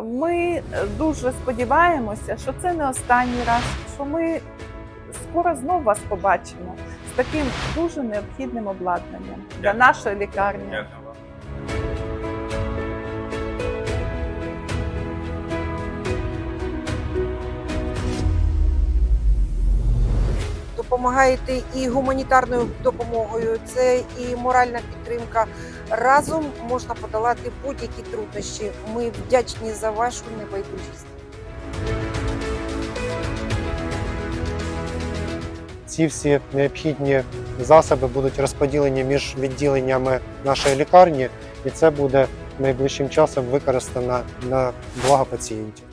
Ми дуже сподіваємося, що це не останній раз, що ми скоро знову вас побачимо з таким дуже необхідним обладнанням для нашої лікарні. Допомагаєте і гуманітарною допомогою, це і моральна підтримка. Разом можна подолати будь-які труднощі. Ми вдячні за вашу небайдужість. Ці всі необхідні засоби будуть розподілені між відділеннями нашої лікарні, і це буде найближчим часом використано на благо пацієнтів.